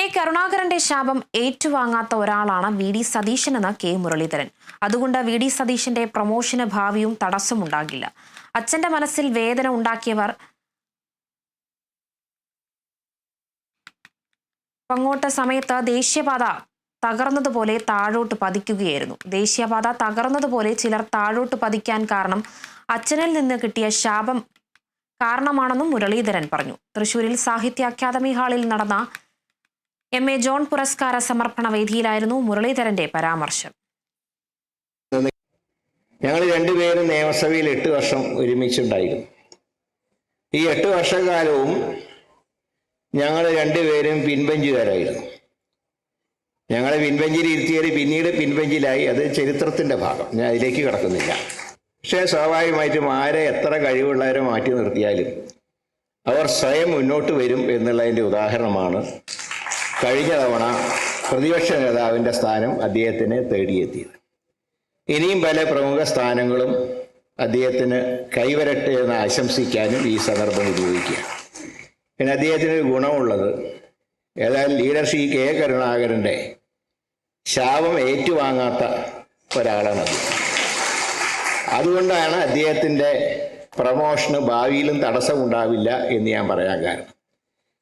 K കരുണാകരന്റെ ശാപം ഏറ്റുവാങ്ങാത്ത ഒരാളാണ് V D Satheesan എന്ന കെ മുരളീധരൻ. അതുകൊണ്ട് വി ഡി സതീശന്റെ പ്രൊമോഷന് ഭാവിയും തടസ്സമുണ്ടാകില്ല. അച്ഛന്റെ മനസ്സിൽ വേദന ഉണ്ടാക്കിയവർ പങ്ങോട്ട സമയത്ത് ദേശീയപാത തകർന്നതുപോലെ താഴോട്ട് പതിക്കുകയായിരുന്നു. ദേശീയപാത തകർന്നതുപോലെ ചിലർ താഴോട്ട് പതിക്കാൻ കാരണം അച്ഛനിൽ നിന്ന് കിട്ടിയ ശാപം കാരണമാണെന്നും മുരളീധരൻ പറഞ്ഞു. തൃശൂരിൽ സാഹിത്യ അക്കാദമി ഹാളിൽ നടന്ന എം എ ജോൺ പുരസ്കാര സമർപ്പണ വേദിയിലായിരുന്നു മുരളീധരന്റെ പരാമർശം. ഞങ്ങൾ രണ്ടുപേരും നിയമസഭയിൽ എട്ട് വർഷം ഒരുമിച്ചുണ്ടായിരുന്നു. ഈ എട്ട് വർഷക്കാലവും ഞങ്ങൾ രണ്ടുപേരും പിൻബഞ്ചുകാരായിരുന്നു ഞങ്ങളെ പിൻബഞ്ചിൽ പിന്നീട് പിൻബഞ്ചിലായി അത് ചരിത്രത്തിന്റെ ഭാഗം. ഞാൻ അതിലേക്ക് കിടക്കുന്നില്ല. പക്ഷേ സ്വാഭാവികമായിട്ടും ആരെ എത്ര കഴിവുള്ളവരെ മാറ്റി നിർത്തിയാലും അവർ സ്വയം മുന്നോട്ട് വരും എന്നുള്ളതിന്റെ ഉദാഹരണമാണ് കഴിഞ്ഞ തവണ പ്രതിപക്ഷ നേതാവിന്റെ സ്ഥാനം അദ്ദേഹത്തിന് തേടിയെത്തിയത്. ഇനിയും പല പ്രമുഖ സ്ഥാനങ്ങളും അദ്ദേഹത്തിന് കൈവരട്ടെ എന്ന് ആശംസിക്കാനും ഈ സന്ദർഭം ഉപയോഗിക്കുക പിന്നെ അദ്ദേഹത്തിന് ഒരു ഗുണമുള്ളത് ഏതായാലും ലീഡർഷിപ്പ് കെ കരുണാകരന്റെ ശാപം ഏറ്റുവാങ്ങാത്ത ഒരാളാണ് അദ്ദേഹം. അതുകൊണ്ടാണ് അദ്ദേഹത്തിന്റെ പ്രമോഷന് ഭാവിയിലും തടസ്സമുണ്ടാവില്ല എന്ന് ഞാൻ പറയാൻ കാരണം.